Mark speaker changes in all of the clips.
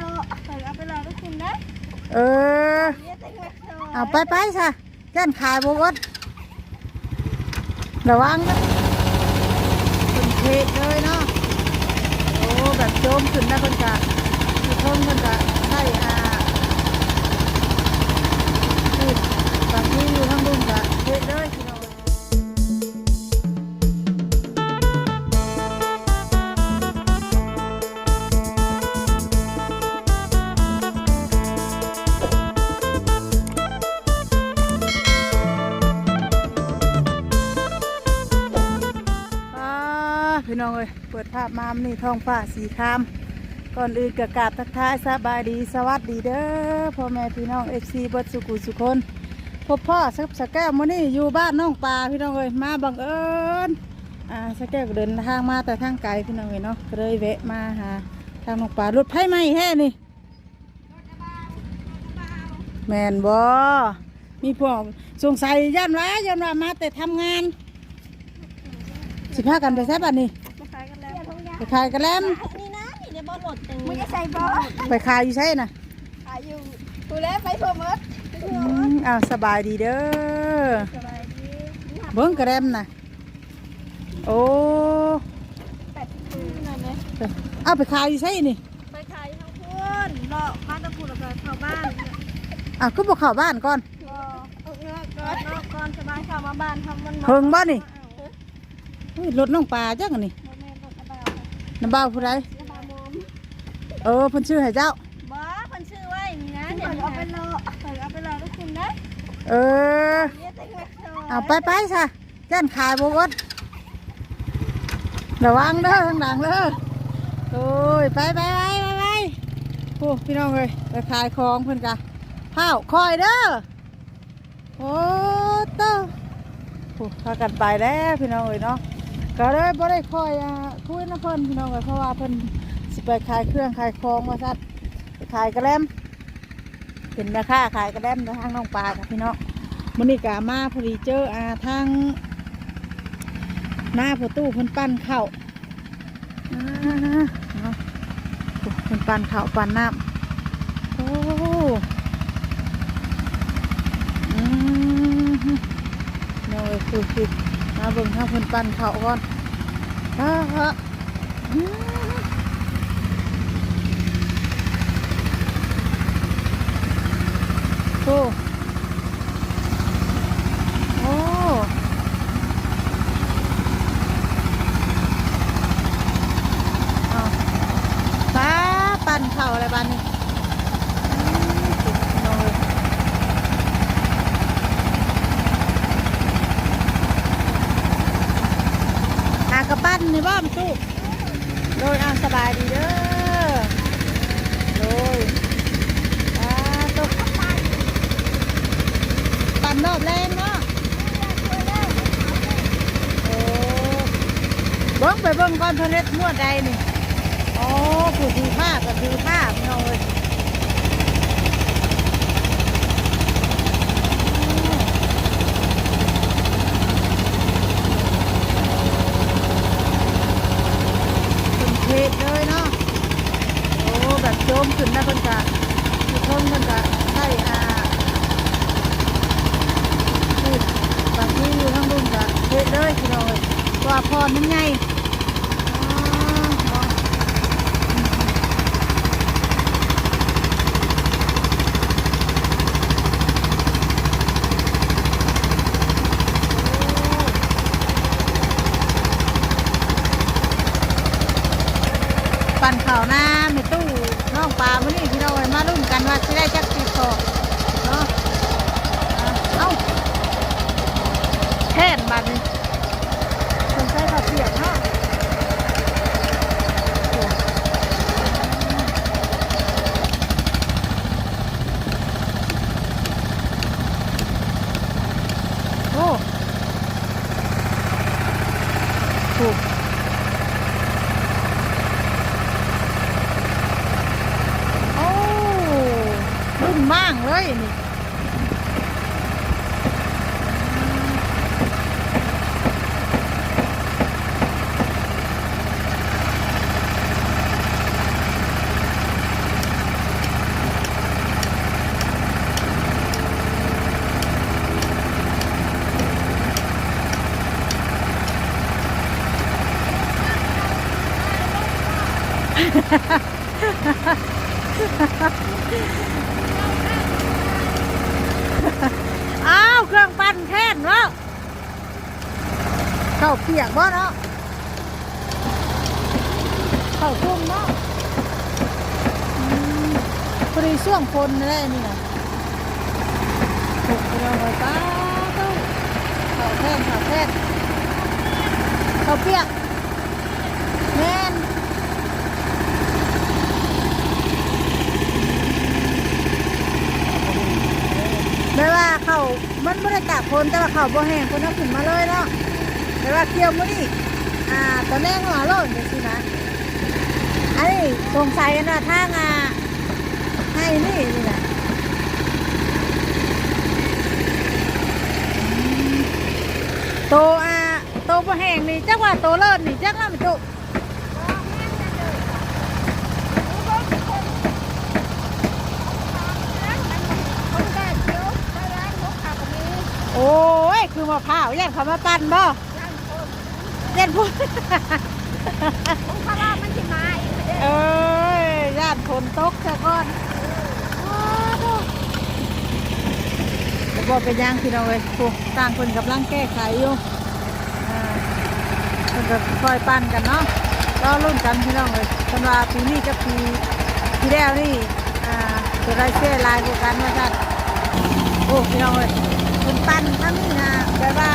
Speaker 1: รอเอาไปรอทุกคนนะ
Speaker 2: เออ
Speaker 1: เรียกแต่งมาโชว์
Speaker 2: เอาไปไปซะแจ้นขายบวชระวังนะเป็นเทเลยเนาะ โอ้แบบโจมขึ้นนะคนกะคือเพิ่มคนกะใช่อ่านี่บางที่อยู่ข้างบนกะเทเลย น้องเอ้ยเปิดภาพมานี่ท้องฟ้าสีครามก่อนอื่นกกาบทักทายสบายดีสวัสดีเด้อพ่อแม่พี่น้องเอฟซีเบิดสุขุสุคนพบพ่อสักสกแก้วมื้อนี้อยู่บ้านน้องปลาพี่น้องเอ้ยมาบังเอิญอ่าสกแก้วเดินทางมาแต่ทางไกลพี่น้องเอ้ยเนาะก็เลยแวะมาหาทางน้องปลารถไฟไหมแฮ่นี่แมนบ่มีพวกสงสัยย่านว่าย่านว่ามาแต่ทำงานสิพากันไปแซ่บัดนี้ ไปขายกันแล้ว
Speaker 1: นี่นะนี่ในบอลหลดมึงจะใส่บอล
Speaker 2: ไปขายอยู่ใช่น่ะ
Speaker 1: ขายอยู่ดูแลไปทั่วหมด
Speaker 2: อืมอ้าวสบายดีเด้อ
Speaker 1: สบายดี
Speaker 2: เบิ้งกระเดมน่ะโอ้
Speaker 1: แปดสิบปีนั่นเลย
Speaker 2: เอาไปขายอยู่ใช่นี่
Speaker 1: ไปขายทั้งพูนรอบ้านตะพูนแล้วก็เข้าบ้าน
Speaker 2: อ้าวก็บอกเข้าบ้านก่อน
Speaker 1: รอเอาเงาก่อนรอก่อนสบายเข้ามาบ้านทำมัน
Speaker 2: เพิ่งบ่นี่เฮ้ยรถน้องปลาจังอัน น้ำบ้าวผู้ใด
Speaker 1: กระเป๋ามอม
Speaker 2: เออเพิ่นชื่อให้เจ้า
Speaker 1: บ้าคนชื่อไว้นี่นะเดี๋ยวเอาไปรอเอาไปรอทุกคนนะ
Speaker 2: เออ
Speaker 1: เรียกแต่งมาโชว์
Speaker 2: เอาไปไปซะแจ้นขายบวชระวังเด้อทางหลังเด้อโอ้ยไปไปไปไปไปโอ้พี่น้องเลยไปขายของเพิ่นกะข้าวคอยเด้อโอ้เต้าโอ้พากันไปแล้วพี่น้องเลยเนาะ ก็เลยบ่ได้คอยอะคุยนะเพิ่นพี่น้องเลยเพราะว่าเพิ่นสิไปขายเครื่องขายของว่าซัดไปขายกระแลมเป็นแม่ค้าขายกระแลมทางน้องปลากับพี่น้องมันนี่กามาพอดีเจออาทางหน้าประตูเพิ่นปั้นเข้าวอ่าเนาะโอ้เพิ่นปั้นเข้าปั้นน้ำโอ้อืมเนาะคือคือาเบิ่งทาเพิ่นปั้นเขาก่อนอ่าฮะโอ้โอ้เอาป้าปั่นเข่าอะไรบ้านนี่อืมเอาเลยหากระปั้ นในบ้านตู้โดยเอาสบายดีเด้อโดยอ่าตุกปั่นรอบแรงเนาะโอ้เบิ้งไปเบิ้งก่อนเพนเล็ดมั่วใดนี่โอ้ผู้ถือผ้าก็ถือผ้าพี่น้องเลย อ้าวเครื่องปั้นแค่นวะเข้าเปียกบ่เนาะเข้าทุ่มเนาะอืมพอดีช่วงคนนี่แหละนี่นะถูกเราไปป้าต้องเข้าแท่นเข้าแท่นเข้าเปียกแม่น ไม่ว่าเขามันไม่ได้ตากคนแต่ว่าเขาบ่แห้งคนเอาขึ้นมาเลยเนาะแต่ว่าเกี่ยวมื้อนี้อ่าตอนแรกหัวโลดจังซี่นะอันนี้สงสัยนะทางอ่าให้นี่นี่แหละโตอ่าโตบ่แห้งนี่จักว่าโตเลิศนี่จักว่ามันโอ้ย คือมะพร้าวย่านเขามาปั่นบ่ย่านพุ่นเอ้ยย่านฝนตกซะก่อนอ้าวเดี๋ยวบอกเป็นหยังพี่น้องเอ้ยโอ้ต่างคนกำลังแก้ไขอยู่อ่าเพิ่นก็ค่อยปั้นกันเนาะก็รุ่นกันพี่น้องเอ้ยสำหรับปีนี้กับปีที่แล้วนี่อ่าจะได้เชื่อลายกว่ากันว่าจัดโอ้พี่น้องเอ้ย คุณปั้นถ้ามีนะแบบว่า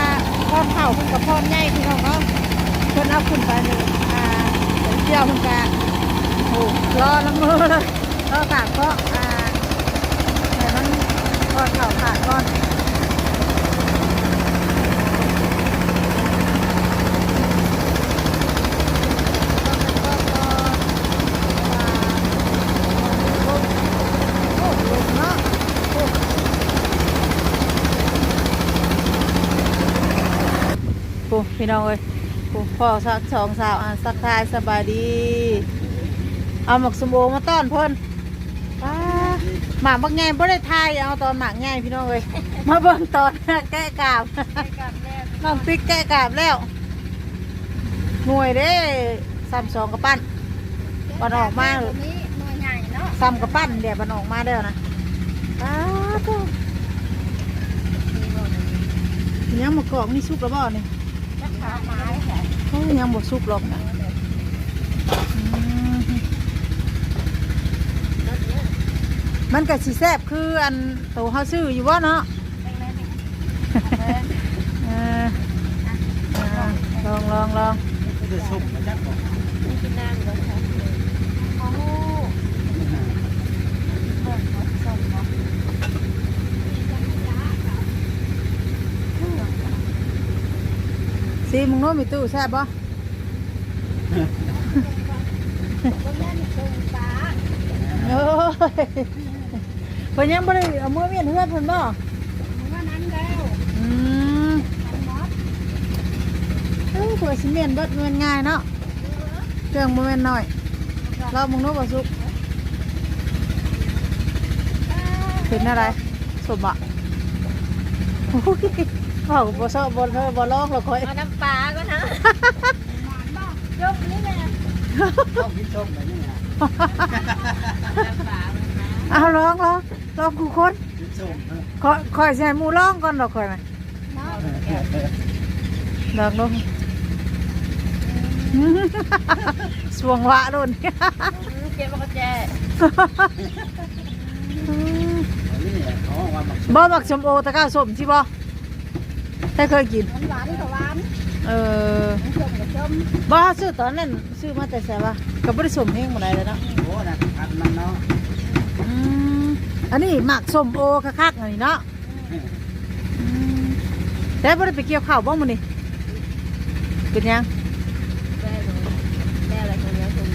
Speaker 2: พร้อมเข่าคุณกับพร้อมใหญ่พี่น้องเนาะเพิ่นเอาคุณไปนี่อ่าเที่ยวเพิ่นกะโอ้รอละมือเลยรอขาดก็อ่าแต่มันก่อนเข่าขาดก่อนโอ้ลงเนาะโอ้โอ้ พี่น้องเอ้ยโอ้พ่อสักสองสาวอะสักทายสบายดี เอาหมักสมโอมาต้อนเพิ่นป้าหมากบักไงบ่ได้ทายเอาตอนหมากไงพี่น้องเอ้ยมาเบิ่งตอนแก้กาบน้องติ๊กแก้กาบแล้ว หน่วยเด้ซ้ำสองกระปั้นบันออกมาซ้ำกระปั้นเดี๋ยวบันออกมาแล้วนะป้าตัวยังมากอกนี่สุกแล้วบ่นี่ โอ้ยยังบ่สุกหรอกนะอืมมันก็สิแซ่บคืออันโตเฮาซื้ออยู่บ่เนาะเออเออลองลองลอง ซีมึงโน้มมีตู้แซ่บบ่โอ้ยเพิ่นยังบ่ได้เอามือเมียนเฮือนเพิ่นบ่อืมเอ้ยตัวสิเมียนเบิดมันง่ายเนาะเครื่องบ่แม่นน้อยรอมึงโน้บ่สุกเป็นอะไรสมบ่โอ้ย เว้าบ่ซอบ่เธอบ่ลองหรอกค่อย
Speaker 1: เอาน้ำปลาก็นะยกนี่แหละ
Speaker 3: ต้องกินส้มแบบนี้นะ
Speaker 1: น้ำปลา
Speaker 2: เอาลองลองลองกูคน
Speaker 3: กินส้มนะ
Speaker 2: คอยคอยใส่หมูลองก่อนดอกคอยไหมลองลงสวงวะโดน
Speaker 1: เก็บมากระแจ
Speaker 3: อันนี้เนี่ยเขาบอกว่าหมักส้ม
Speaker 2: บ่มักสมโอตะก้าสมที่บ่ แต่เคยกิน
Speaker 1: หวานกับหวาน
Speaker 2: เออ
Speaker 1: ชมกับชม
Speaker 2: บ่ซื้อตอนนั้นซื้อมาแต่แซ่บะก็บ่ได้สมเฮงบ่ได้เลยเนาะ
Speaker 3: โอ้นะพันมันเนาะ
Speaker 2: อืมอันนี้หมักสมโอคักๆอันนี้เนาะอืมแต่บ่ได้ไปเกี่ยวข้าวบ่มื้อนี้เป็นยัง
Speaker 1: ได้เลยได้อะไรคนนี้ชม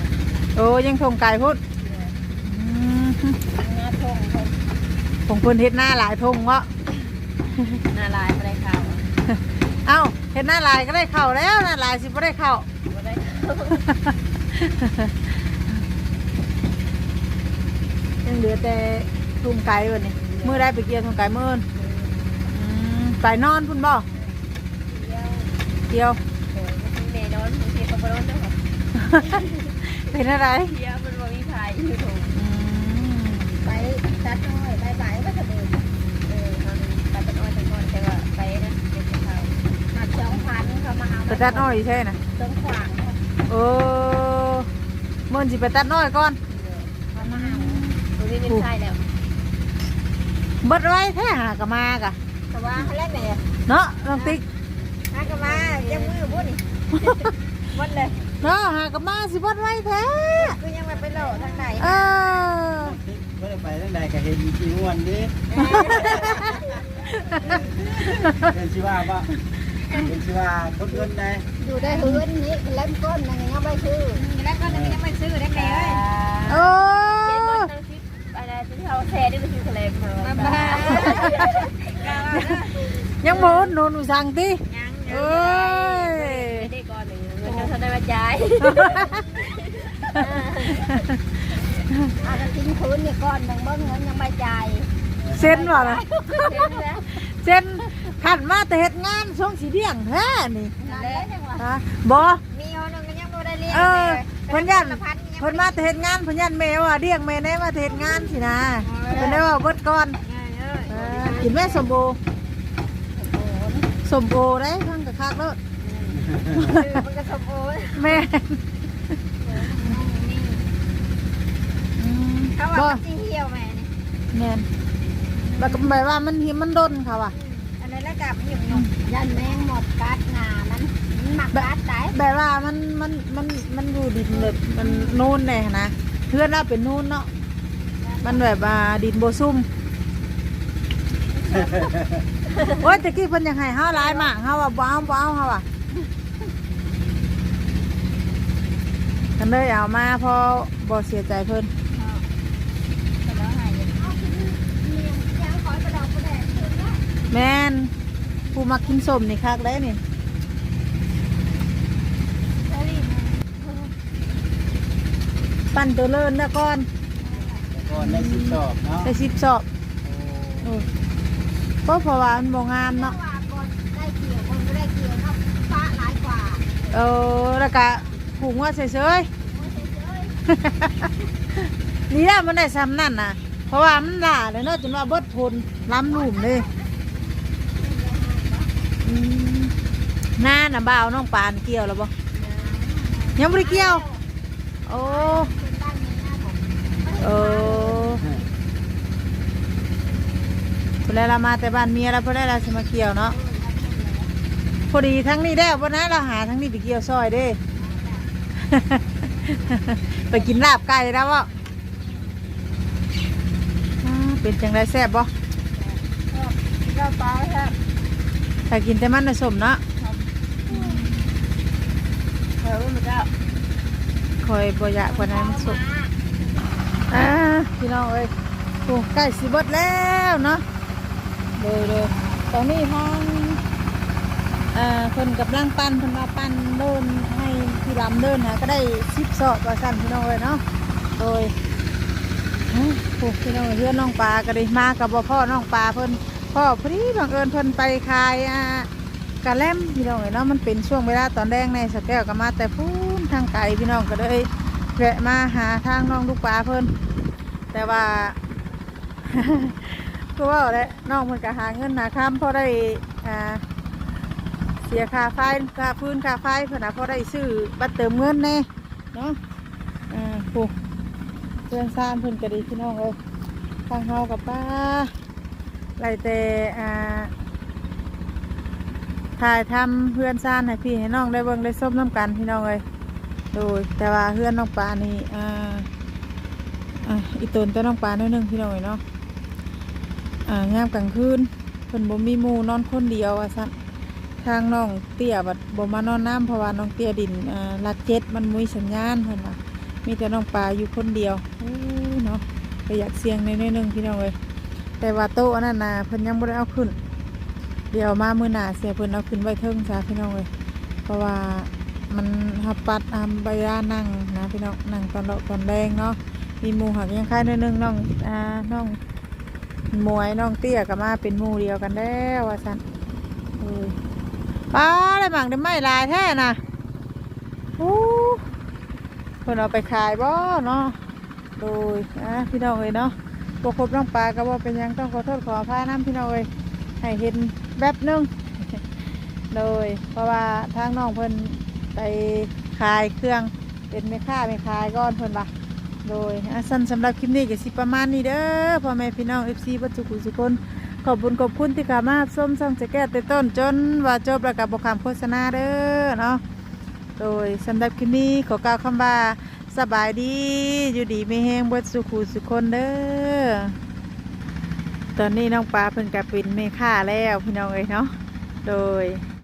Speaker 2: โอ้ยังทงไก่พุ่นอืม
Speaker 1: งาทงทง
Speaker 2: ของเพิ่นเฮ็ดหน้าหลายทงเนาะ
Speaker 1: นาลายอะไรข้าว
Speaker 2: เอ้าเฮ็ดหน้าหลายก็ได้เข้าแล้วหน้าหลายสิบ่ได้เข้า
Speaker 1: อะไร
Speaker 2: ยังเหลือแต่ทุ่งไก่วันนี้มื้อได้ไปเกี่ยวทุ่งไก่มื้ออื่นอืมไปนอนพุ่นบ่เกี่ยว
Speaker 1: เมนอนบางทีเขาไปนอนด้วย
Speaker 2: เป็นอะไร
Speaker 1: เที่ยวไปอยู่ถูก
Speaker 2: อืม
Speaker 1: ไปตัดน้อยไปไปก็จะเดิน สองพันเขามาเอา
Speaker 2: ไปตัดอ้อยอยู่ใช่น่ะ
Speaker 1: ต้องขวาง
Speaker 2: เออมื่อสิไปตัดน้อยก่อน
Speaker 1: เขามาเอาดูที่เป็นไส้แล้ว
Speaker 2: เบิดไว้แท้หากะมากะ
Speaker 1: แต่ว่าเขาเล่นไหน
Speaker 2: เนาะน้องติ๊ก
Speaker 1: ฮากมายังมือบุ้นี่บดเลย
Speaker 2: เนาะหากะมาสิเบิดไว้แท้
Speaker 1: คือยังมาไปโหลทางไหน
Speaker 2: เออ
Speaker 3: ไม่ได้ไปทางใดก็เห็นจีนวนดิเป็นชีว่าป่ะ เป็นชีว่าคนเงินได้
Speaker 1: อยู่ได้หืนนี้เล่มก้นนะยังไม่ซื้อเล่มก้นยังไม่ซื้อได้ไหม
Speaker 2: โอ้
Speaker 1: อะไรที่เขาแชร์ได้ไปซื้อทะเลมาบ้า
Speaker 2: ยังโมนโนนอุสังติ
Speaker 1: ยัง
Speaker 2: เอ้ย
Speaker 1: ได้ก่อนหนึ่งเงินเขาได้มาจ่ายอาจจะทิ้งคืนเนี่ยก้อนหนึ่งเบิ้งเงินยังไม่จ่าย
Speaker 2: เซ็นว่ะนะเซ็น ขันมาแต่เฮ็ดงานช่วงสีเดียงแท้นี่
Speaker 1: แล้วจังหวะ
Speaker 2: ฮะบ่
Speaker 1: มีคนนึงก็ยังไม่ได้เรียน
Speaker 2: เออเพิ่นยันเพิ่นมาแต่เฮ็ดงานเพิ่นยันแม่ว่าเดียงแม่ได้มาแต่เฮ็ดงานสินะเพิ่นได้ว่าเบิดก่อนเออกินแม่สมโบสมโบได้ทั้งกะคักแล้ว
Speaker 1: มันก็สมบูรณ์
Speaker 2: แม่อืม
Speaker 1: เขา
Speaker 2: บ่
Speaker 1: ว่าจริงเที่ยวแม่นี่
Speaker 2: แม่นแล้วก็หมายว่ามันหิมันดนค่ะว่ะ
Speaker 1: อันนั้นแล้วกับหยุ่งหยุ่งยันแมงหมดกัดงามันมันหมักกัดได้
Speaker 2: แบบว่ามันมันมันมันอยู่ดินแบบมันนูนแน่นะเพื่อนเราเป็นนูนเนาะมันแบบว่าดินโบซุ่มโอ้ยตะกี้เพิ่นยังให้ห้าลายหมากเฮาว่าบ้าวบ้าวเฮาอะกันเลยเอามาเพอบ่เสียใจเพิ่น
Speaker 1: แต่แล้วหายยังยังคอยกระดอกกระแดดคืนได้
Speaker 2: แม่นผู้มักกินส้มนี่คักได้นี่
Speaker 1: เฮ้ย
Speaker 2: ปั้นตัวเลินนะก่อน
Speaker 3: ก่อนได้สิบสอบเนาะ
Speaker 2: ได้สิบสอบเออเพราะเพราะว่ามันบ่งามเนาะ
Speaker 1: ว่าก่อนได้เกี่ยวคนก็ได้เกี่ยวเนาะฟ้าหลายกว่า
Speaker 2: เออแล้วก็ผูกว่าเฉยๆนี่แหละมันได้ซ้ำนั่นนะเพราะว่ามันด่าเลยเนาะจนว่าเบิดทนล้ำลุ่มเลยอืม หน้าน่ะบ่าวน้องปานเกี่ยวแล้วบ่ยังไม่ได้เกี่ยว โอ้เออพอแล้วเรามาแต่บ้านเมียแล้วพอแล้วเราจะมาเกี่ยวเนาะพอดีทั้งนี้ได้วบ่นะเราหาทั้งนี้ไปเกี่ยวซอยเด้ ไปกินลาบไก่แล้วบ่อ่าเป็นจังไรแซ่บบ่
Speaker 1: เราปลาครับ
Speaker 2: ถ้ากินแต่มันน่ะสมเนาะ
Speaker 1: เฮ้ยมันก็
Speaker 2: คอยบ่อยากกว่านั้นมันสมอ่าพี่น้องเอ้ยโอ้ใกล้สิเบิดแล้วเนาะเลยเลยตอนนี้ทางอ่าคนกำลังปั้นเพิ่นมาปั้นเดินให้พี่ลำเดินนะก็ได้สิบสอบว่าสั่นพี่น้องเลยเนาะโดยโอ้โหพี่น้องเอ้ยเพื่อนน้องปลาก็ได้มากับบ่พ่อน้องปลาเพิ่น พ่อพอดีบังเอิญเพิ่นไปขายอ่ากะแลมพี่น้องเนาะมันเป็นช่วงเวลาตอนแดงในสแก้วก็มาแต่พูนทางไกลพี่น้องก็เลยแวะมาหาทางน้องลูกปลาเพิ่นแต่ว่าก็ว่าแหละน้องเพิ่นก็หาเงินหาคำพอได้อ่าเสียค่าไฟค่าพื้นค่าไฟเพื่นนะพอได้ซื้อบัตรเติมเงินแน่เนาะอ่าปูเพื่อนซ่านเพื่นก็ดีพี่น้องเลยทางเฮากับป้า ไรแต่อ่าถ่ายทำเพื่อนซ่านให้พี่ให้น้องได้เบิ่งได้ส้มน้ำกันพี่น้องเลยโดยแต่ว่าเพื่อนน้องปลานี่อ่าอ่าอีตนตัวน้องปลาหน่อยนึงพี่น้องเลยเนาะอ่ายามกลางคืนเพิ่นบ่มีหมู่นอนคนเดียวอะซันทางน้องเตี้ยบัดบ่มานอนน้ำเพราะว่าน้องเตี้ยดินอ่าลักเจ็ดมันมุ้ยสัญญาณเพิ่นว่ามีแต่น้องปลาอยู่คนเดียวโอ้เนาะก็อยากเสียงในอยๆหนึงพี่น้องเอ้ย แต่ว่าโต๊ะอันนั้นนะเพิ่นยังบ่ได้เอาขึ้น เดี๋ยวมามือหนาเสียเพิ่นเอาขึ้นไว้เทิงซะพี่น้องเอ้ยเพราะว่ามันหับปัดอามใบยานั่งนะพี่น้องนั่งตอนเลาะตอนแรงเนาะมีหมู่หักยังค่ายนิดนึงน้องอ่าน้องมวยน้องเตี้ยก็มาเป็นหมูเดียวกันแล้วว่าซั่นเออปลาได้หมังได้ไม่ลายแท้นะโอ้เพิ่นเอาไปขายบ่เนาะโดยอะพี่น้องเอ้ยเนาะ บครบน้องปลาก็ว่าเป็นยังต้องขอโทษขออภัยน้ำพี่น้องเอ้ยให้เห็นแป๊บนึงโดย เพราะว่าทางน้องเพิ่นไปขายเครื่องเป็นแม่ค้าแม่ขายก้อนเพิ่นว่าโดยอะสั้นสำหรับคลิปนี้ก็สิประมาณนี้เด้อพ่อแม่พี่น้อง FC บัดสุขุสุคนขอบบุญขอบคุณที่ขามารับส้มส่งจะแก้แต่ต้นจนว่าจบแล้วกับบคำโฆษณาเด้อเนาะโดยสำหรับคลิปนี้ขอกล่าวคำว่า สบายดีอยู่ดีไม่แห้งเบิดสุขูสุคนเด้อตอนนี้น้องปลาเพิ่นกับเป็นแม่ค่าแล้วพี่น้องเอ้ยเนาะโดย